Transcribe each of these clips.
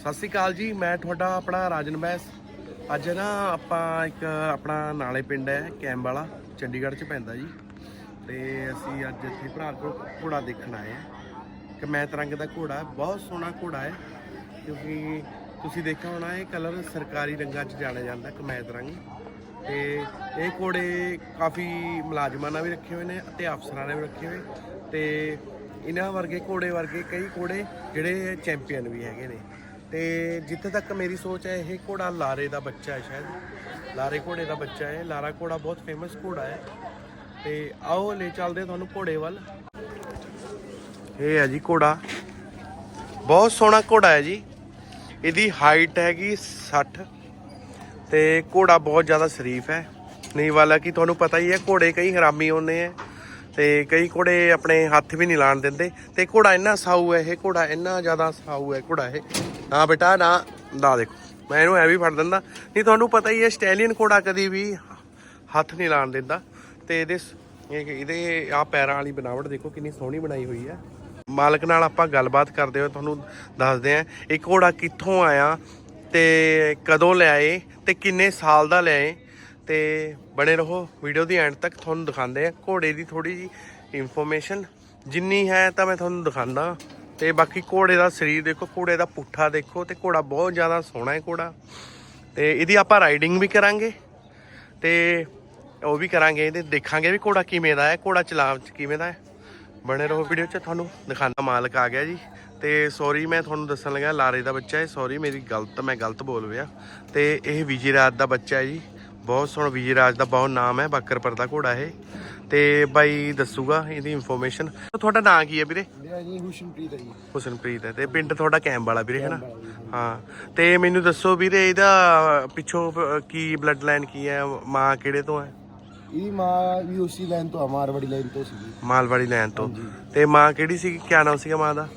ਸਤਿ ਸ਼੍ਰੀ ਅਕਾਲ ਜੀ, ਮੈਂ ਤੁਹਾਡਾ ਆਪਣਾ ਰਾਜਨ ਬੈਸ। ਅੱਜ ਨਾ ਆਪਾਂ ਇੱਕ ਆਪਣਾ ਨਾਲੇ ਪਿੰਡ ਹੈ ਕੈਂਬ ਵਾਲਾ, ਚੰਡੀਗੜ੍ਹ 'ਚ ਪੈਂਦਾ ਜੀ। ਤੇ ਅਸੀਂ ਅੱਜ ਇੱਥੇ ਭਰਾ ਕੋਲ ਘੋੜਾ ਦੇਖਣ ਆਏ ਆ ਕਿ ਮੈਂ ਤਰੰਗ ਦਾ ਘੋੜਾ ਬਹੁਤ ਸੋਹਣਾ ਘੋੜਾ ਹੈ। ਕਿਉਂਕਿ ਤੁਸੀਂ ਦੇਖਿਆ ਹੋਣਾ, ਇਹ ਕਲਰ ਸਰਕਾਰੀ ਰੰਗਾਂ 'ਚ ਜਾਣਿਆ ਜਾਂਦਾ ਕਮੈਤ ਰੰਗ। ਤੇ ਇਹ ਘੋੜੇ ਕਾਫੀ ਮੁਲਾਜ਼ਮਾਂ ਨਾਲ ਵੀ ਰੱਖੇ ਹੋਏ ਨੇ, ਅਤੇ ਅਫਸਰਾਂ ਨੇ ਵੀ ਰੱਖੇ ਹੋਏ। ਤੇ ਇਹਨਾਂ ਵਰਗੇ ਘੋੜੇ ਵਰਗੇ ਕਈ ਘੋੜੇ ਜਿਹੜੇ ਚੈਂਪੀਅਨ ਵੀ ਹੈਗੇ ਨੇ। ਤੇ ਜਿੱਥੇ ਤੱਕ ਮੇਰੀ ਸੋਚ ਹੈ, ਇਹ ਘੋੜਾ ਲਾਰੇ ਦਾ ਬੱਚਾ ਹੈ ਸ਼ਾਇਦ। ਲਾਰੇ ਘੋੜੇ ਦਾ ਬੱਚਾ ਹੈ। ਲਾਰਾ ਘੋੜਾ ਬਹੁਤ ਫੇਮਸ ਘੋੜਾ ਹੈ। ਤੇ ਆਓ, ਲੈ ਚੱਲਦੇ ਤੁਹਾਨੂੰ ਘੋੜੇ ਵੱਲ। ਇਹ ਹੈ ਜੀ ਘੋੜਾ। ਬਹੁਤ ਸੋਹਣਾ ਘੋੜਾ ਹੈ ਜੀ। ਇਹਦੀ ਹਾਈਟ ਹੈਗੀ 60 ਤੇ ਘੋੜਾ ਬਹੁਤ ਜ਼ਿਆਦਾ ਸ਼ਰੀਫ ਹੈ। ਨਹੀਂ ਵਾਲਾ ਕਿ ਤੁਹਾਨੂੰ ਪਤਾ ਹੀ ਹੈ, ਘੋੜੇ ਕਈ ਹਰਾਮੀ ਹੁੰਦੇ ਆ ਤੇ ਕਈ ਘੋੜੇ ਆਪਣੇ ਹੱਥ ਵੀ ਨਹੀਂ ਲਾਣ ਦਿੰਦੇ। ਤੇ ਘੋੜਾ ਇੰਨਾ ਸਾਊ ਹੈ, ਇਹ ਘੋੜਾ ਇੰਨਾ ਜ਼ਿਆਦਾ ਸਾਊ ਹੈ, ਘੋੜਾ ਇਹ। ਨਾ ਬੇਟਾ, ਨਾ ਲਾ ਦੇਖੋ। ਮੈਂ ਇਹਨੂੰ ਐ ਵੀ ਫੜ ਦਿੰਦਾ ਨਹੀਂ, ਤੁਹਾਨੂੰ ਪਤਾ ਹੀ ਹੈ ਸਟੈਲੀਅਨ ਘੋੜਾ ਕਦੀ ਵੀ ਹੱਥ ਨਹੀਂ ਲਾਣ ਦਿੰਦਾ। ਤੇ ਇਹਦੇ ਇਹਦੇ ਆ ਪੈਰਾਂ ਵਾਲੀ ਬਣਾਵਟ ਦੇਖੋ, ਕਿੰਨੀ ਸੋਹਣੀ ਬਣਾਈ ਹੋਈ ਹੈ। ਮਾਲਕ ਨਾਲ ਆਪਾਂ ਗੱਲਬਾਤ ਕਰਦੇ ਹੋਏ ਤੁਹਾਨੂੰ ਦੱਸਦੇ ਆਂ ਇਹ ਘੋੜਾ ਕਿੱਥੋਂ ਆਇਆ ਤੇ ਕਦੋਂ ਲਿਆਏ ਤੇ ਕਿੰਨੇ ਸਾਲ ਦਾ ਲਿਆਏ। ਤੇ ਬਣੇ ਰਹੋ ਵੀਡੀਓ ਦੀ ਐਂਡ ਤੱਕ ਤੁਹਾਨੂੰ ਦਿਖਾਉਂਦੇ ਆ ਘੋੜੇ ਦੀ ਥੋੜੀ ਜੀ ਇਨਫੋਰਮੇਸ਼ਨ ਜਿੰਨੀ ਹੈ ਤਾਂ ਮੈਂ ਤੁਹਾਨੂੰ ਦਿਖਾਉਂਦਾ। ਤੇ ਬਾਕੀ ਘੋੜੇ ਦਾ ਸਰੀਰ ਦੇਖੋ, ਘੋੜੇ ਦਾ ਪੁੱਠਾ ਦੇਖੋ ਤੇ ਘੋੜਾ ਬਹੁਤ ਜ਼ਿਆਦਾ ਸੋਹਣਾ ਹੈ ਘੋੜਾ। ਤੇ ਇਹਦੀ ਆਪਾਂ ਰਾਈਡਿੰਗ ਵੀ ਕਰਾਂਗੇ ਤੇ ਉਹ ਵੀ ਕਰਾਂਗੇ ਇਹਦੇ ਦੇਖਾਂਗੇ ਵੀ ਘੋੜਾ ਕਿਵੇਂ ਦਾ ਹੈ, ਘੋੜਾ ਚਲਾਉਣ ਚ ਕਿਵੇਂ ਦਾ ਹੈ। ਬਣੇ ਰਹੋ ਵੀਡੀਓ 'ਚ, ਤੁਹਾਨੂੰ ਦਿਖਾਣਾ ਮਾਲਕ ਆ ਗਿਆ ਜੀ। ਤੇ ਸੌਰੀ ਮੈਂ ਤੁਹਾਨੂੰ ਦੱਸਣ ਲੱਗਾ ਲਾਰੇ ਦਾ ਬੱਚਾ ਹੈ ਸੌਰੀ ਮੇਰੀ ਗਲਤ, ਮੈਂ ਗਲਤ ਬੋਲ ਪਿਆ। ਤੇ ਇਹ ਵਿਜੇ ਰਾਜ ਦਾ ਬੱਚਾ ਹੈ ਜੀ। ਬਹੁਤ ਸੋਹਣਾ ਵਿਜੇ ਰਾਜ ਦਾ ਬਹੁਤ ਨਾਮ ਹੈ, ਬਾਕਰਪੁਰ ਦਾ ਘੋੜਾ ਇਹ। ਤੇ ਬਾਈ ਦੱਸੂਗਾ ਇਹਦੀ ਇਨਫੋਰਮੇਸ਼ਨ ਤੁਹਾਡਾ ਨਾਂ ਕੀ ਹੈ ਵੀਰੇ? ਮੇਰਾ ਜੀ ਹੁਸ਼ਨਪ੍ਰੀਤ ਹੈ ਜੀ। ਹੁਸਨਪ੍ਰੀਤ ਹੈ ਤੇ ਪਿੰਡ ਤੁਹਾਡਾ ਕੈਂਬ ਵਾਲਾ ਵੀਰੇ ਹੈ ਨਾ ਹਾਂ ਤੇ ਮੈਨੂੰ ਦੱਸੋ ਵੀਰੇ ਇਹਦਾ ਪਿੱਛੋਂ ਕੀ ਬਲੱਡ ਲਾਈਨ ਕੀ ਹੈ? ਮਾਂ ਕਿਹੜੇ ਤੋਂ ਹੈ? ਇਹ ਮਾਂ ਵੀ ਉਸੇ ਲਾਈਨ ਤੋਂ ਆ ਮਾਰਵਾੜੀ ਲਾਈਨ ਤੋਂ ਸੀਗੀ। ਮਾਲਵਾੜੀ ਲਾਈਨ ਤੋਂ। ਤੇ ਮਾਂ ਕਿਹੜੀ ਸੀ? ਕਿਆ ਨਾਮ ਸੀਗਾ ਮਾਂ ਦਾ?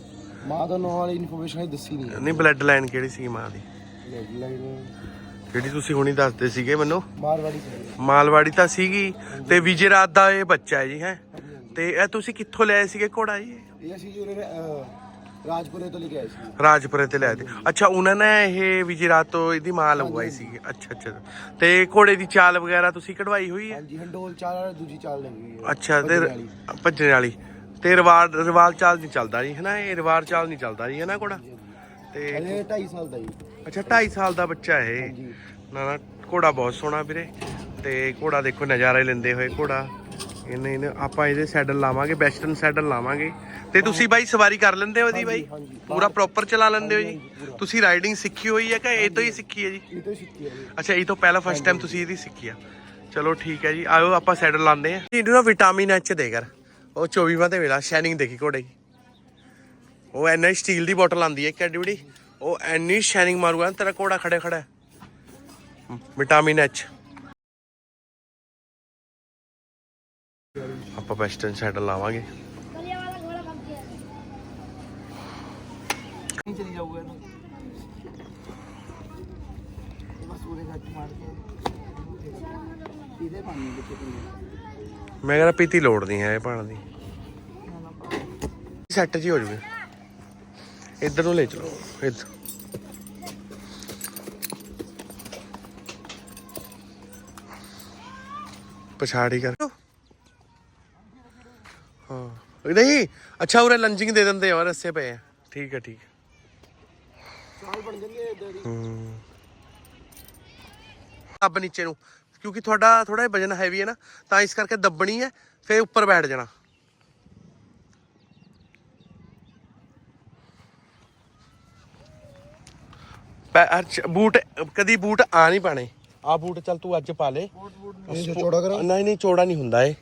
ਮਾਂ ਦਾ ਨਾਂ ਵਾਲੀ ਇਨਫੋਰਮੇਸ਼ਨ ਹੈ ਦੱਸੀ ਨਹੀਂ। ਨਹੀਂ ਬਲੱਡ ਲਾਈਨ ਕਿਹੜੀ ਸੀ ਮਾਂ ਦੀ? ਲਾਈਨ ਜਿਹੜੀ ਤੁਸੀਂ ਹੁਣੀ ਦੱਸਦੇ ਸੀਗੇ ਮੈਨੂੰ? ਮਾਰਵਾੜੀ ਸੀ ਮਾਲਵਾੜੀ ਤਾਂ ਸੀਗੀ ਤੇ ਵਿਜੇ ਰਾਤ ਦਾ ਇਹ ਬੱਚਾ ਹੈ ਜੀ ਹੈ? ਤੇ ਇਹ ਤੁਸੀਂ ਕਿੱਥੋਂ ਲਿਆਏ ਸੀਗੇ ਘੋੜਾ ਜੀ? ਇਹ ਅਸੀਂ ਜੀ ਉਹਨੇ ਰਾਜਪੁਰੇ ਤੋਂ ਲੈ ਕੇ ਆਏ ਸੀ। ਰਾਜਪੁਰੇ ਤੇ ਲਿਆਏ ਤੇ। ਅੱਛਾ ਉਹਨਾਂ ਨੇ ਇਹ ਵਿਜੇ ਰਾਤ ਤੋਂ ਇਹਦੀ ਮਾਂ ਲਗਵਾਈ ਸੀਗੀ। ਅੱਛਾ ਅੱਛਾ। ਤੇ ਘੋੜੇ ਦੀ ਚਾਲ ਵਗੈਰਾ ਤੁਸੀਂ ਕਢਵਾਈ ਹੋਈ ਹੈ? ਹਾਂਜੀ ਹੰਡੋਲ ਚਾਲ ਦੂਜੀ ਚਾਲ ਲੱਗੀ ਹੈ। ਅੱਛਾ ਤੇ ਭੱਜਣ ਵਾਲੀ। ਤੇ ਰਿਵਾਲ ਰਿਵਾਲ ਚਾਲ ਨਹੀਂ ਚੱਲਦਾ ਜੀ ਹੈਨਾ? ਇਹ ਰਿਵਾਲ ਚਾਲ ਨਹੀਂ ਚੱਲਦਾ ਜੀ ਹੈਨਾ ਘੋੜਾ? ਤੇ ਹਲੇ 2.5 ਸਾਲ ਦਾ ਜੀ। ਅੱਛਾ 2.5 ਸਾਲ ਦਾ ਬੱਚਾ ਹਾਂਜੀ। ਨਾ ਨਾ ਘੋੜਾ ਬਹੁਤ ਸੋਹਣਾ ਵੀਰੇ। ਤੇ ਘੋੜਾ ਦੇਖੋ ਨਜ਼ਾਰੇ ਲੈਂਦੇ ਹੋਏ ਘੋੜਾ। ਇਹਨੇ ਇਹਨੇ ਆਪਾਂ ਇਹਦੇ ਸੈਡਲ ਲਾਵਾਂਗੇ ਵੈਸਟਰਨ ਸੈਡਲ ਲਾਵਾਂਗੇ। ਤੇ ਤੁਸੀਂ ਬਾਈ ਸਵਾਰੀ ਕਰ ਲੈਂਦੇ ਹੋ ਇਹਦੀ ਬਾਈ? ਹਾਂਜੀ। ਪੂਰਾ ਪ੍ਰੋਪਰ ਚਲਾ ਲੈਂਦੇ ਹੋ ਜੀ? ਤੁਸੀਂ ਰਾਈਡਿੰਗ ਸਿੱਖੀ ਹੋਈ ਹੈ ਕਿ ਇਹ ਤੋਂ ਹੀ ਸਿੱਖੀ ਹੈ ਜੀ? ਇਹ ਤੋਂ ਹੀ ਸਿੱਖੀ ਹੈ ਜੀ। ਅੱਛਾ ਇਹ ਤੋਂ ਪਹਿਲਾਂ ਫਸਟ ਟਾਈਮ ਤੁਸੀਂ ਇਹਦੀ ਸਿੱਖੀ ਆ। ਚਲੋ ਠੀਕ ਹੈ ਜੀ। ਆਇਓ ਆਪਾਂ ਸੈਡਲ ਲਾਉਂਦੇ ਆ ਇਹਨੂੰ ਨਾ ਵਿਟਾਮਿਨ ਐਚ ਦੇ ਕਰ। ਉਹ 24ਵਾਂ ਤੇ ਵੇਲਾ ਸ਼ਾਈਨਿੰਗ ਦੇਖੀ ਘੋੜੇ ਦੀ। ਉਹ ਐਨ ਸਟੀਲ ਦੀ ਬੋਟਲ ਆਂਦੀ ਹੈ ਇੱਕ ਐਡੀ ਬੜੀ ਉਹ ਐਨੀ ਸ਼ਾਈਨਿੰਗ ਮਾਰੂਗਾ ਤੇਰਾ ਕੋੜਾ ਖੜੇ ਖੜਾ ਵਿਟਾਮਿਨ ਐਚ ਆਪਾਂ ਵੈਸਟਰਨ ਸਾਈਡ ਲਾਵਾਂਗੇ। ਨਹੀਂ ਚਲੀ ਜਾਊਗਾ ਇਹਨੂੰ। ਬਸ ਉਹਦੇ ਘੱਟ ਮਾਰ ਕੇ। ਇਹਦੇ ਪਾਣੀ ਵਿੱਚ ਮੈਂ ਕਹਿੰਦਾ ਪੀਤੀ ਲੋੜ ਨਹੀਂ ਹੈ ਇਹ ਪਾਣ ਦੀ। ਸੈੱਟ ਜੀ ਹੋ ਜੂਗੇ। ਇੱਧਰ ਨੂੰ ਲੈ ਚਲੋ ਇੱਧਰ। ਪਛਾੜੀ ਕਰ। ਹਾਂ। ਨਹੀਂ ਅੱਛਾ ਉਰੇ ਲੰਜਿੰਗ ਦੇ ਦਿੰਦੇ ਆ ਰਸੇ ਪਏ ਆ। ਠੀਕ ਹੈ ਠੀਕ ਹੈ ਸਾਲ ਬਣ ਜਾਂਦੇ ਦੀ। ਹੂੰ। ਦੱਬ ਨੀਚੇ ਨੂੰ ਕਿਉਂਕਿ ਤੁਹਾਡਾ ਥੋੜਾ ਜਿਹਾ ਵਜਨ ਹੈਵੀ ਹੈ ਨਾ ਤਾਂ ਇਸ ਕਰਕੇ ਦੱਬਣੀ ਹੈ ਫਿਰ ਉੱਪਰ ਬੈਠ ਜਾਣਾ। ਪੈਰ ਬੂਟ ਕਦੀ ਬੂਟ ਆ ਨਹੀਂ ਪਾਣੇ। ਆ ਬੂਟ ਚੱਲ ਤੂੰ ਅੱਜ ਪਾ ਲੈ। ਇਹ ਜੋ ਚੌੜਾ ਕਰਾਂ। ਨਹੀਂ ਨਹੀਂ ਚੌੜਾ ਨਹੀਂ ਹੁੰਦਾ ਇਹ।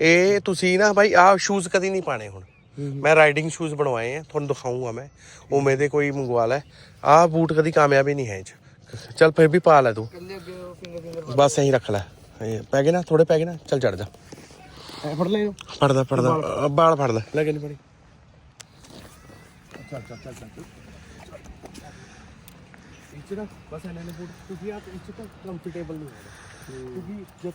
ਇਹ ਤੁਸੀਂ ਨਾ ਭਾਈ ਆਹ ਸ਼ੂਜ਼ ਕਦੀ ਨਹੀਂ ਪਾਣੇ ਹੁਣ। ਮੈਂ ਰਾਈਡਿੰਗ ਸ਼ੂਜ਼ ਬਣਵਾਏ ਆ ਤੁਹਾਨੂੰ ਦਿਖਾਉਂਗਾ ਮੈਂ। ਉਵੇਂ ਦੇ ਕੋਈ ਮੰਗਵਾ ਲੈ। ਆਹ ਬੂਟ ਕਦੀ ਕਾਮਯਾਬ ਹੀ ਨਹੀਂ ਹੈ ਇਹ 'ਚ। ਚੱਲ ਫਿਰ ਵੀ ਪਾ ਲੈ ਤੂੰ। ਬਸ ਐਂ ਰੱਖ ਲੈ। ਇਹ ਪੈ ਗਏ ਨਾ ਥੋੜੇ ਪੈ ਗਏ ਨਾ ਚੱਲ ਚੜ ਜਾ। ਐ ਫੜ ਲੈ। ਫੜਦਾ ਫੜਦਾ। ਬਾਲ। ਫੜ ਲੈ। ਲੈ ਕੇ ਨਹੀਂ ਫੜੀ। ਚੱਲ ਚੱਲ ਚੱਲ ਚੱਲ। ਸੀਗਾ ਬਸ ਐਨੇ ਨੇ ਬੂਟ ਤੁਸੀਂ ਆਪ ਇਸ ਤੋਂ ਕੰਫਰਟੇਬਲ ਨਹੀਂ ਹੋਣਾ ਕਿਉਂਕਿ ਜਦ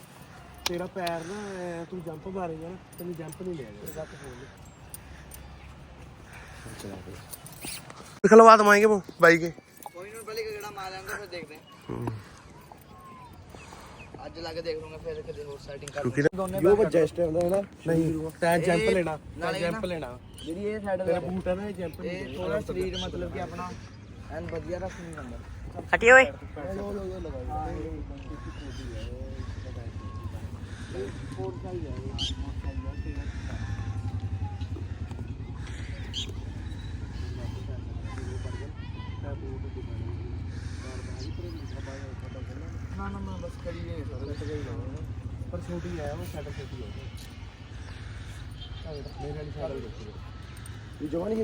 ਤੇਰਾ ਪੈਰ ਨਾ ਐਂ ਤੂੰ ਜੰਪ ਮਾਰੇਗਾ ਨਾ ਤੈਨੂੰ ਜੰਪ ਨਹੀਂ ਲਿਆ ਜਾਏਗਾ। ਰੱਖ फोन खिलवा दवाएंगे वो भाई के कोई नहीं पहले गड़ा मार लेंगे फिर देखते हैं आज लाके देख लूंगा फिर कभी और सेटिंग कर क्योंकि यो बच्चा स्टे ਹੁੰਦਾ ਹੈ ਨਾ ਨਹੀਂ ਤੈਂ ਜੰਪ ਲੈਣਾ ਤੈਂ ਜੰਪ ਲੈਣਾ। ਜਿਹੜੀ ਇਹ ਸਾਈਡ ਦਾ ਬੂਟ ਹੈ ਨਾ ਇਹ ਜੰਪ ਨਹੀਂ ਇਹ ਥੋੜਾ ਸਰੀਰ ਮਤਲਬ ਕਿ ਆਪਣਾ ਐਨ ਵਧੀਆ ਰੱਖਣੀ ਹੁੰਦਾ ਹਟੀ ਓਏ। ਨਾ ਨਾ ਨਾ ਬਸ ਕਰੀ ਨਹੀਂ ਸਰ ਪਰ ਛੋਟੀ ਹੈ ਉਹ ਸਾਡਾ ਛੋਟੀ ਹੈ ਮੇਰੇ ਵਾਲੀ ਸਾਈਡ ਦੇਖੋ ਇਹ ਜਵਾਨ ਹੀ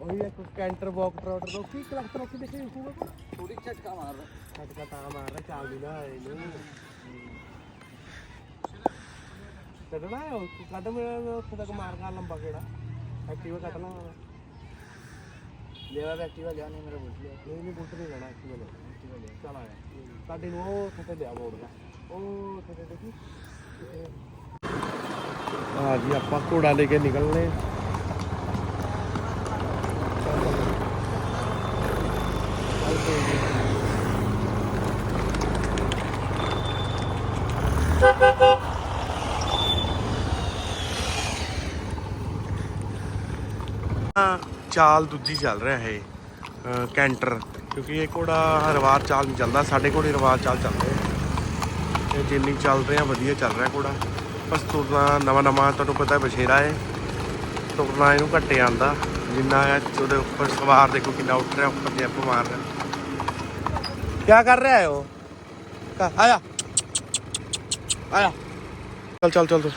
वही है कुछ कैंटर वॉक ट्रॉटर तो की क्लक ट्रॉक देखे उसको थोड़ी छटका मार रहा छटका ता मार रहा चाल बिना है नहीं कटना है उसको कटम खुद का मार का लंबा केड़ा एक्टिवा कटना लेवा भी एक्टिवा लिया नहीं मेरा बुलेट लिया नहीं नहीं बुलेट नहीं लेना एक्टिवा ले एक्टिवा ले चला है ताडे नो खुद ले आओ बोल रहा ओ खुद देखी हाँ ਆਪਾਂ ਘੋੜਾ ਲੈ ਕੇ निकलने ਚਾਲ ਦੂਜੀ ਚੱਲ ਰਿਹਾ ਹੈ ਕੈਂਟਰ, ਕਿਉਂਕਿ ਇਹ ਕੋੜਾ ਰਵਾਰ ਚਾਲ ਨਹੀਂ ਚੱਲਦਾ, ਸਾਡੇ ਕੋਲ ਹੀ ਰਵਾਰ ਚਾਲ ਚੱਲ ਰਿਹਾ ਇਹ ਜਿੰਨੀ ਚੱਲ ਰਿਹਾ ਵਧੀਆ ਚੱਲ ਰਿਹਾ ਕੋੜਾ ਵਾਪਸ ਤੁਰਨਾ ਨਵਾਂ ਨਵਾਂ ਤੁਹਾਨੂੰ ਪਤਾ ਬਸ਼ੇਰਾ ਹੈ। ਤੁਰਨਾ ਇਹਨੂੰ ਘੱਟੇ ਆਂਦਾ ਜਿੰਨਾ ਹੈ ਉਹਦੇ ਉੱਪਰ ਸਵਾਰ ਦੇਖੋ ਕਿੰਨਾ ਉੱਠ ਰਿਹਾ ਉੱਪਰ ਦੀ ਆਪਾਂ ਮਾਰ ਰਿਹਾ। ਕੀ ਕਰ ਰਿਹਾ ਹੈ ਉਹ? ਆਇਆ। ਆਇਆ। ਚੱਲ ਚੱਲ ਚੱਲ ਚੱਲ।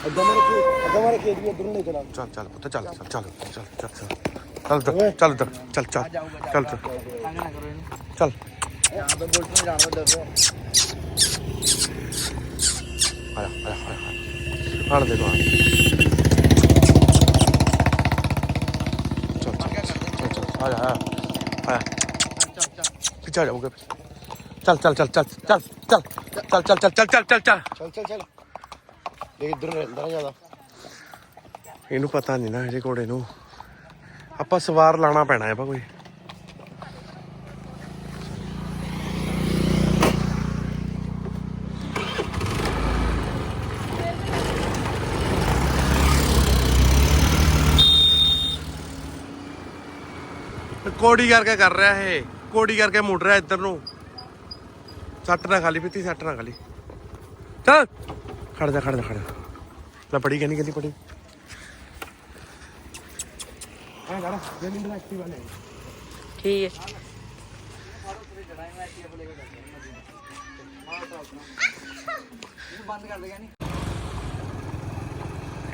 ਚੱਲ। ਪੁੱਤ ਚੱਲ ਚੱਲ ਚੱਲ ਚੱਲ ਚੱਲ ਚੱਲ। ਚੱਲ ਚੱਲ ਚੱਲ ਚੱਲ ਚੱਲ ਚੱਲ। ਚੱਲ ਆਇਆ ਆਇਆ ਆਇਆ। ਆਣ ਦੇ ਆਣ ਚੱਲ ਚੱਲ ਚੱਲ ਚੱਲ ਪਿੱਛੇ ਜਾਓਗੇ ਚੱਲ ਚੱਲ ਚੱਲ ਚੱਲ ਚੱਲ ਚੱਲ ਚੱਲ ਚੱਲ ਚੱਲ ਚੱਲ ਚੱਲ ਚੱਲ ਚੱਲ ਚੱਲ ਚੱਲ ਚੱਲ ਦੇਖ ਇੱਧਰ ਰਹਿੰਦਾ ਜ਼ਿਆਦਾ ਇਹਨੂੰ ਪਤਾ ਨਹੀਂ ਨਾ ਇਹਦੇ ਘੋੜੇ ਨੂੰ ਆਪਾਂ ਸਵਾਰ ਲਾਣਾ ਪੈਣਾ ਹੈ ਪਾ ਕੋਈ ਕੋੜੀ ਕਰਕੇ ਕਰ ਰਿਹਾ ਇਹ। ਕੋੜੀ ਕਰਕੇ ਮੁੜ ਰਿਹਾ ਇੱਧਰ ਨੂੰ। ਸੱਟ ਨਾ ਖਾਲੀ ਪਿੱਤੀ ਸੱਟ ਨਾ ਖਾਲੀ ਚੱਲ। ਖੜ ਜਾ ਖੜ ਜਾ ਖੜ ਜਾ। ਲੈ ਪੜੀ ਕਹਿੰਦੀ ਕਹਿੰਦੀ ਪੜੀ। ਜਮੀਨ ਦਾ ਐਕਟਿਵਾ ਠੀਕ ਹੈ।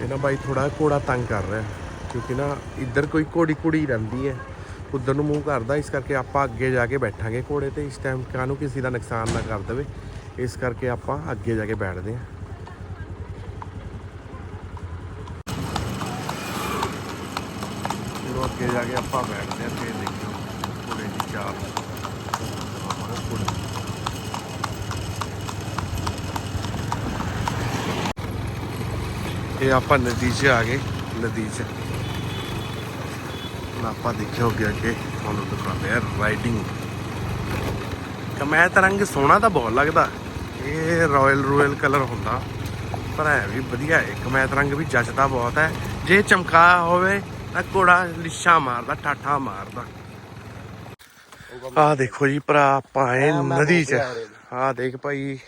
ਇਹ ਨਾ ਬਾਈ ਥੋੜਾ ਘੋੜਾ ਤੰਗ ਕਰ ਰਿਹਾ। ਕਿਉਂਕਿ ਨਾ ਇੱਧਰ ਕੋਈ ਘੋੜੀ ਕੁੜੀ ਰਹਿੰਦੀ ਹੈ। ਉਧਰ ਨੂੰ ਮੂੰਹ ਕਰਦਾ, ਇਸ ਕਰਕੇ ਆਪਾਂ ਅੱਗੇ ਜਾ ਕੇ ਬੈਠਾਂਗੇ ਘੋੜੇ ਤੇ, ਇਸ ਟਾਈਮ ਕਾਹਨੂੰ ਕਿਸੇ ਦਾ ਨੁਕਸਾਨ ਨਾ ਕਰ ਦੇਵੇ, ਇਸ ਕਰਕੇ ਆਪਾਂ ਅੱਗੇ ਜਾ ਕੇ ਬੈਠਦੇ ਹਾਂ। ਜਦੋਂ ਅੱਗੇ ਜਾ ਕੇ ਆਪਾਂ ਬੈਠਦੇ ਹਾਂ, ਫੇਰ ਦੇਖਿਓ ਘੋੜੇ ਦੀ ਚਾਲ। ਇਹ ਆਪਾਂ ਨਦੀ 'ਚ ਆ ਗਏ, ਨਦੀ 'ਚ। ਆਪਾਂ ਦੇਖਿਓ ਅੱਗੇ ਅੱਗੇ ਤੁਹਾਨੂੰ ਦਿਖਾਉਂਦੇ ਆ ਰਾਈਡਿੰਗ ਕਮੈਤ ਰੰਗ ਸੋਹਣਾ ਤਾਂ ਬਹੁਤ ਲੱਗਦਾ। ਇਹ ਰਾਇਲ ਰੋਇਲ ਕਲਰ ਹੁੰਦਾ। ਪਰ ਹੈ ਵੀ ਵਧੀਆ ਹੈ। ਕਮੈਤ ਰੰਗ ਵੀ ਜੱਚਦਾ ਬਹੁਤ ਹੈ। ਜੇ ਚਮਕਾ ਹੋਵੇ ਤਾਂ ਘੋੜਾ ਲਿਸ਼ਾ ਮਾਰਦਾ ਠਾਠਾ ਮਾਰਦਾ। ਆਹ ਦੇਖੋ ਜੀ ਭਰਾ ਆਪਾਂ ਆਏ ਨਦੀ 'ਚ। ਆਹ ਦੇਖ ਭਾਈ।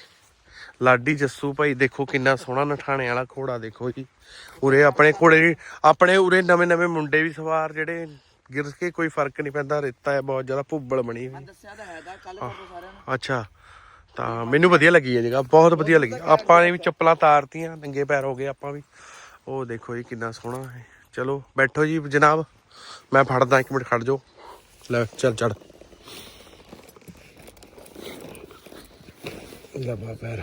ਲਾਡੀ ਜੱਸੂ ਭਾਈ ਦੇਖੋ ਕਿੰਨਾ ਸੋਹਣਾ ਨਠਾਣੇ ਵਾਲਾ ਘੋੜਾ ਦੇਖੋ ਜੀ। ਉਰੇ ਆਪਣੇ ਘੋੜੇ ਆਪਣੇ ਉਰੇ ਨਵੇਂ ਨਵੇਂ ਮੁੰਡੇ ਵੀ ਸਵਾਰ ਜਿਹੜੇ ਗਿਰ ਕੇ ਕੋਈ ਫ਼ਰਕ ਨਹੀਂ ਪੈਂਦਾ ਰੇਤਾ ਹੈ ਬਹੁਤ ਜ਼ਿਆਦਾ ਭੁੱਬਲ ਬਣੀ ਹੋਈ। ਦੱਸਿਆ ਤਾਂ ਹੈ ਦਾ ਕੱਲ ਪਰਸੋਂ ਸਾਰਿਆਂ ਨੂੰ। ਅੱਛਾ ਤਾਂ ਮੈਨੂੰ ਵਧੀਆ ਲੱਗੀ ਇਹ ਜਗ੍ਹਾ ਬਹੁਤ ਵਧੀਆ ਲੱਗੀ। ਆਪਾਂ ਨੇ ਵੀ ਚੱਪਲਾਂ ਤਾਰਤੀਆਂ ਨੰਗੇ ਪੈਰ ਹੋ ਗਏ ਆਪਾਂ ਵੀ। ਉਹ ਦੇਖੋ ਜੀ ਕਿੰਨਾ ਸੋਹਣਾ ਹੈ। ਚਲੋ ਬੈਠੋ ਜੀ ਜਨਾਬ ਮੈਂ ਫੜਦਾ ਇੱਕ ਮਿੰਟ ਖੜ ਜਾਓ। ਲੈ ਚੱਲ ਚੜ ਲੈ ਬਾ ਪੈਰ।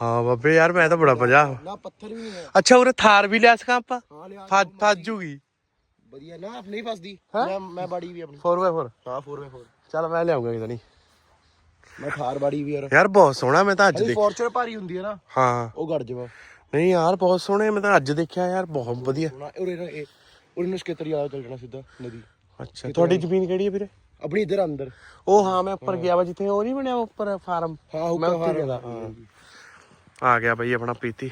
ਹਾਂ ਬਾਬੇ ਯਾਰ ਮੈਂ ਤਾਂ ਬੜਾ ਮਜ਼ਾ ਨਾ ਪੱਥਰ ਵੀ ਨਹੀਂ ਹੈ ਅੱਛਾ ਉਰੇ ਥਾਰ ਵੀ ਲਿਆ ਸਕਾਂ ਆਪਾਂ? ਹਾਂ ਲਿਆ ਫੱਜ ਫੱਜੂਗੀ ਵਧੀਆ ਨਾ ਨਹੀਂ ਫਸਦੀ। ਮੈਂ ਮੈਂ ਬਾੜੀ ਵੀ ਆਪਣੀ। 4x4 ਹਾਂ 4x4 ਚੱਲ ਮੈਂ ਲਿਆਉਂਗਾ ਕਿਤੇ ਨਹੀਂ। ਮੈਂ ਥਾਰ ਬਾੜੀ ਵੀ ਯਾਰ। ਯਾਰ ਬਹੁਤ ਸੋਹਣਾ ਮੈਂ ਤਾਂ ਅੱਜ ਅਜੀ ਦੇਖ ਫੋਰਚੂਨਰ ਭਾਰੀ ਹੁੰਦੀ ਹੈ ਨਾ ਹਾਂ। ਉਹ ਗੜ ਜਵਾ। ਨਹੀਂ ਯਾਰ ਬਹੁਤ ਸੋਹਣੇ ਮੈਂ ਤਾਂ ਅੱਜ ਦੇਖਿਆ ਯਾਰ ਬਹੁਤ ਵਧੀਆ। ਉਰੇ ਨਾ ਇਹ ਉਰੇ ਨੂੰ ਸਕੇਤਰੀ ਵਾਲਾ ਚੱਲ ਜਾਣਾ ਸਿੱਧਾ ਨਦੀ। ਅੱਛਾ ਤੁਹਾਡੀ ਜ਼ਮੀਨ ਕਿਹੜੀ ਹੈ ਵੀਰੇ? ਆਪਣੀ ਇੱਧਰ ਅੰਦਰ। ਉਹ ਹਾਂ ਮੈਂ ਉੱਪਰ ਗਿਆ ਵਾ ਜਿੱਥੇ ਉਹ ਨਹੀਂ ਬਣਿਆ ਉੱਪਰ ਫਾਰਮ ਹਾਂ ਮੈਂ ਉੱਪਰ ਉੱਥੇ ਗਿਆ ਤਾ, ਹਾਂ। ਆ ਗਿਆ ਬਈ ਆਪਣਾ ਪੀਤੀ।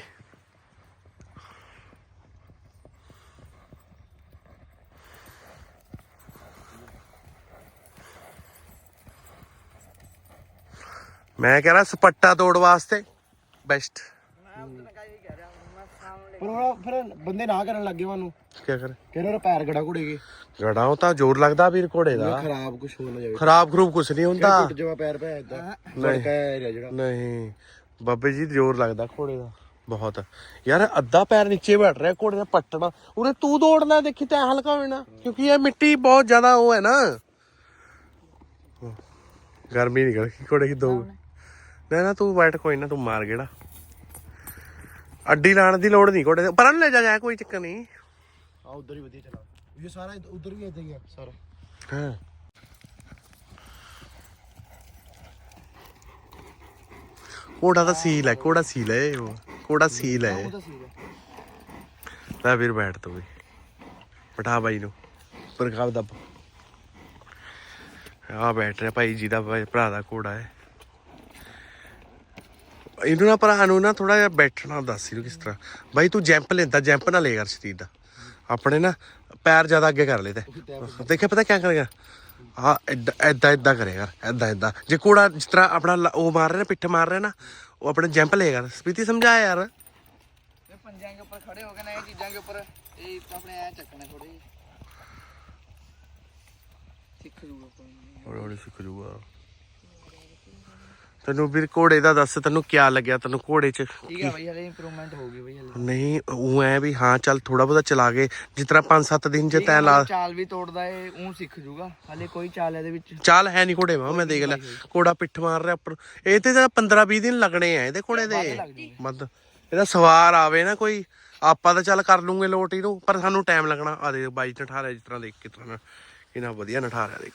ਮੈਂ ਕਹ ਰਿਹਾ ਸਪੱਟਾ ਤੋੜ ਵਾਸਤੇ। ਬੈਸਟ ਪਰ ਉਹ ਫਿਰ ਬੰਦੇ ਨਾ ਕਰਨ ਲੱਗੇ ਮੈਨੂੰ ਕੀ ਕਰ? ਉਹ ਪੈਰ ਗੜਾ ਘੁੜੇਗੇ ਗੜਾ ਉਹ ਤਾਂ ਜ਼ੋਰ ਲੱਗਦਾ ਵੀਰ ਘੋੜੇ ਦਾ। ਖਰਾਬ ਕੁਝ ਹੋ ਨਾ ਜਾਵੇ। ਖਰਾਬ ਖਰੂਬ ਕੁਛ ਨਹੀਂ ਹੁੰਦਾ। ਟੁੱਟ ਜਾਵਾ ਪੈਰ ਪੈ ਇਦਾਂ ਲੜਕਾ ਏਰੀਆ ਜਿਹੜਾ। ਨਹੀਂ। ਬਾਬੇ ਜੀ ਜ਼ੋਰ ਲੱਗਦਾ ਘੋੜੇ ਦਾ। ਬਹੁਤ। ਯਾਰ ਅੱਧਾ ਪੈਰ ਨੀਚੇ ਬੈਠ ਰਿਹਾ ਘੋੜੇ ਦਾ ਪੱਟਣਾ। ਉਹਨੇ ਤੂੰ ਦੌੜਨਾ ਦੇਖੀ ਤੈਂ ਹਲਕਾ ਹੋਣਾ ਕਿਉਂਕਿ ਇਹ ਮਿੱਟੀ ਬਹੁਤ ਜ਼ਿਆਦਾ ਉਹ ਹੈ ਨਾ। ਗਰਮੀ ਨਿਕਲ ਗਈ ਘੋੜੇ ਕੀ ਦੋ ਨਾ ਨਾ ਤੂੰ ਬੈਠ ਕੋਈ ਨਾ ਤੂੰ ਮਾਰ ਗੇੜਾ। ਅੱਡੀ ਲਾਣ ਦੀ ਲੋੜ ਨਹੀਂ ਘੋੜੇ ਦੇ। ਪਰਾਂ ਨੂੰ ਲੈ ਜਾ ਜਾ ਕੋਈ ਚੱਕਰ ਨਹੀਂ ਆ ਉਧਰ ਹੀ ਵਧੀਆ ਚਲਾ। ਇਹ ਸਾਰਾ ਉਧਰ ਵੀ ਇਦਾਂ ਹੀ ਆ। ਸਾਰਾ। ਹਾਂ। ਘੋੜਾ ਤਾਂ ਸੀਲ ਹੈ ਘੋੜਾ ਸੀਲ ਹੈ ਉਹ। ਘੋੜਾ ਸੀਲ ਹੈ ਲੈ ਵੀਰ ਬੈਠ ਤੂੰ ਵੀ। ਬਿਠਾ ਬਾਈ ਨੂੰ। ਪ੍ਰਕਾਬ ਦਾ ਆ ਬੈਠ ਰਿਹਾ ਭਾਈ ਜੀ ਦਾ ਭਰਾ ਦਾ ਘੋੜਾ ਹੈ। ਇਹਨੂੰ ਨਾ ਭਰਾ ਨੂੰ ਨਾ ਥੋੜਾ ਜਿਹਾ ਬੈਠਣਾ ਦੱਸ ਇਹਨੂੰ ਕਿਸ ਤਰ੍ਹਾਂ। ਬਾਈ ਤੂੰ ਜੈਂਪ ਲੈਂਦਾ ਜੈਂਪ ਨਾ ਲੈ ਕਰ ਸਰੀਰ ਦਾ। ਆਪਣੇ ਨਾ ਪੈਰ ਜ਼ਿਆਦਾ ਅੱਗੇ ਕਰ ਲੈ ਤੇ। ਦੇਖਿਆ ਪਤਾ ਕਿਆ ਕਰੇਗਾ? ਆ ਐਦਾਂ ਐਦਾਂ ਕਰੇਗਾ ਐਦਾਂ ਐਦਾਂ ਜੇ ਘੋੜਾ ਜਿਸ ਤਰ੍ਹਾਂ ਆਪਣਾ ਲ- ਉਹ ਮਾਰ ਰਿਹਾ ਨਾ ਪਿੱਠ ਮਾਰ ਰਿਹਾ ਨਾ ਉਹ ਆਪਣੇ ਜੈਂਪ ਲਏਗਾ ਸਪੀਤੀ ਸਮਝਾਇਆ ਯਾਰ। ਇਹ ਪੰਜਾਂ ਦੇ ਉੱਪਰ ਖੜੇ ਹੋ ਕੇ ਨਾ ਇਹ ਚੀਜ਼ਾਂ ਦੇ ਉੱਪਰ। ਇਹ ਆਪਣੇ ਐ ਚੱਕਣੇ ਥੋੜੇ ਸਿੱਖ ਜੂਗਾ ਕੋਈ ਨੀ। ਹੌਲੀ ਹੌਲੀ ਸਿੱਖ ਜੂਗਾ। ਤੈਨੂੰ ਵੀਰ ਘੋੜੇ ਦਾ ਦੱਸ ਤੈਨੂੰ ਕਿਆ ਲੱਗਿਆ? ਤੈਨੂੰ ਘੋੜੇ 'ਚ ਠੀਕ ਹੈ ਬਈ ਹਲੇ ਇੰਪਰੂਵਮੈਂਟ ਹੋ ਗਈ ਬਈ ਹਲੇ। ਨਹੀਂ ਉਹ ਐ ਵੀ ਹਾਂ ਚੱਲ ਥੋੜਾ ਬਹੁਤਾ ਚਲਾ ਕੇ ਜਿਸ ਤਰ੍ਹਾਂ 5-7 ਦਿਨ ਜੇ ਠੀਕ ਤੈਂ ਲਾ ਮਤਲਬ ਚਾਲ ਵੀ ਤੋੜਦਾ ਏ ਉਹ ਸਿੱਖ ਜੂਗਾ। ਹਲੇ ਕੋਈ ਚਾਲ ਇਹਦੇ ਵਿੱਚ। ਚਾਲ ਹੈ ਨਹੀਂ ਘੋੜੇ ਮਾ ਮੈਂ ਦੇਖ ਲਿਆ। ਘੋੜਾ ਪਿੱਠ ਮਾਰ ਰਿਹਾ ਉੱਪਰ। ਇਹ ਤੇ ਤਾਂ 15-20 ਦਿਨ ਲੱਗਣੇ ਆ ਇਹਦੇ ਘੋੜੇ ਦੇ। ਮੱਦ ਇਹਦਾ ਸਵਾਰ ਆਵੇ ਨਾ ਕੋਈ। ਆਪਾਂ ਤਾਂ ਚੱਲ ਕਰ ਲੂਗੇ ਲੋਟ ਇਹਨੂੰ ਪਰ ਸਾਨੂੰ ਟਾਈਮ ਲੱਗਣਾ। ਆ ਦੇ ਬਾਈ ਨਠਾਰਿਆ ਜਿਸ ਤਰ੍ਹਾਂ ਦੇਖ ਤਰ੍ਹਾਂ ਇਹਨਾਂ ਵਧੀਆ ਨਠਾਰਿਆ ਦੇਖ।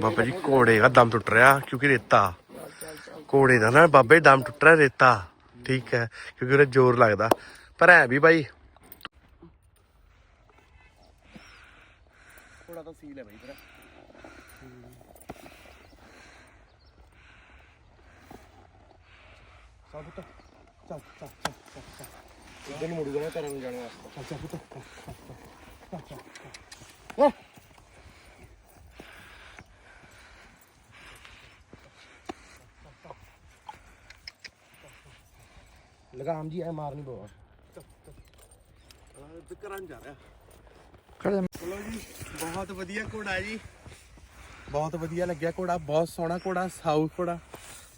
ਬਾਬਾ ਜੀ ਘੋੜੇ ਦਾ ਦਮ ਟੁੱਟ ਰਿਹਾ ਕਿਉਂਕਿ ਰੇਤਾ। ਘੋੜੇ ਦਾ ਨਾ ਬਾਬੇ ਦਮ ਟੁੱਟ ਰਿਹਾ ਰੇਤਾ। ਠੀਕ ਹੈ ਕਿਉਂਕਿ ਉਹਦੇ ਜ਼ੋਰ ਲੱਗਦਾ। ਪਰ ਹੈ ਵੀ ਬਾਈ। ਥੋੜਾ ਤਾਂ ਸੀਲ ਹੈ ਬਈ ਤੇਰਾ। ਚੱਲ ਪੁੱਤ ਚੱਲ ਚੱਲ ਚੱਲ ਚੱਲ ਚੱਲ। ਇੱਧਰ ਨੂੰ ਮੁੜੂਗਾ ਨਾ ਘਰਾਂ ਨੂੰ ਜਾਣ ਵਾਸਤੇ। ਚੱਲ ਚੱਲ ਪੁੱਤ ਚੱਲ ਚੱਲ ਚੱਲ ਬਹੁਤ ਕਰਨ ਜਾ ਰਿਹਾ। ਖੜੇ ਚਲੋ ਜੀ ਬਹੁਤ ਵਧੀਆ ਘੋੜਾ ਜੀ। ਬਹੁਤ ਵਧੀਆ ਲੱਗਿਆ ਘੋੜਾ ਬਹੁਤ ਸੋਹਣਾ ਘੋੜਾ ਸਾਊ ਘੋੜਾ।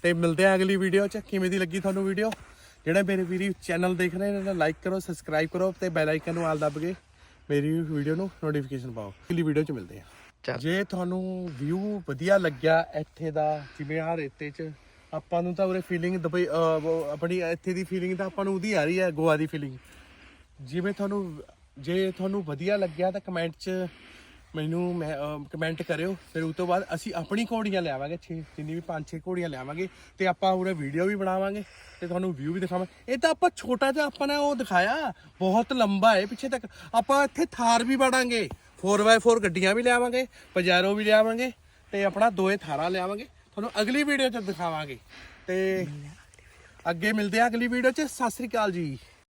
ਤੇ ਮਿਲਦੇ ਆ ਅਗਲੀ ਵੀਡੀਓ ਚ ਕਿਵੇਂ ਦੀ ਲੱਗੀ ਤੁਹਾਨੂੰ ਵੀਡੀਓ ਜਿਹੜੇ ਮੇਰੇ ਵੀਰੀ ਚੈਨਲ ਦੇਖ ਰਹੇ ਨੇ ਲਾਈਕ ਕਰੋ ਸਬਸਕ੍ਰਾਈਬ ਕਰੋ ਤੇ ਬੈਲ ਆਈਕਨ ਨੂੰ ਆਲ ਦੱਬ ਕੇ ਮੇਰੀ ਵੀਡੀਓ ਨੂੰ ਨੋਟੀਫਿਕੇਸ਼ਨ ਪਾਓ। ਅਗਲੀ ਵੀਡੀਓ ਚ ਮਿਲਦੇ ਆ। ਜੇ ਤੁਹਾਨੂੰ ਵਿਊ ਵਧੀਆ ਲੱਗਿਆ ਇੱਥੇ ਦਾ ਜਿਵੇਂ ਆ ਰੇਤੇ 'ਚ ਆਪਾਂ ਨੂੰ ਤਾਂ ਉਰੇ ਫੀਲਿੰਗ ਦੁਬਈ ਅਹ, ਉਹ ਆਪਣੀ ਇੱਥੇ ਦੀ ਫੀਲਿੰਗ ਤਾਂ ਆਪਾਂ ਨੂੰ ਉਹਦੀ ਆ ਰਹੀ ਹੈ ਗੋਆ ਦੀ ਫੀਲਿੰਗ ਜਿਵੇਂ ਤੁਹਾਨੂੰ ਜੇ ਤੁਹਾਨੂੰ ਵਧੀਆ ਲੱਗਿਆ ਤਾਂ ਕਮੈਂਟ 'ਚ ਮੈਨੂੰ ਮੈਂ ਕਮੈਂਟ ਕਰਿਓ। ਫਿਰ ਉਸ ਤੋਂ ਬਾਅਦ ਅਸੀਂ ਆਪਣੀ ਘੋੜੀਆਂ ਲਿਆਵਾਂਗੇ ਛੇ ਜਿੰਨੀ ਵੀ 5-6 ਘੋੜੀਆਂ ਲਿਆਵਾਂਗੇ ਤੇ ਆਪਾਂ ਉਰੇ ਵੀਡੀਓ ਵੀ ਬਣਾਵਾਂਗੇ ਤੇ ਤੁਹਾਨੂੰ ਵਿਊ ਵੀ ਦਿਖਾਵਾਂਗੇ। ਇਹ ਤਾਂ ਆਪਾਂ ਛੋਟਾ ਜਿਹਾ ਆਪਾਂ ਨੇ ਉਹ ਦਿਖਾਇਆ ਬਹੁਤ ਲੰਬਾ ਹੈ ਪਿੱਛੇ ਤੱਕ। ਆਪਾਂ ਇੱਥੇ ਥਾਰ ਵੀ ਬਾੜਾਂਗੇ 4x4 ਗੱਡੀਆਂ ਵੀ ਲਿਆਵਾਂਗੇ ਪਜੈਰੋ ਵੀ ਲਿਆਵਾਂਗੇ ਤੇ ਆਪਣਾ ਦੋਏ ਥਾਰਾਂ ਲਿਆਵਾਂਗੇ। ਤੁਹਾਨੂੰ ਅਗਲੀ ਵੀਡੀਓ 'ਚ ਦਿਖਾਵਾਂਗੇ। ਤੇ ਅੱਗੇ ਮਿਲਦੇ ਆ ਅਗਲੀ ਵੀਡੀਓ 'ਚ। ਸਤਿ ਸ੍ਰੀ ਅਕਾਲ ਜੀ।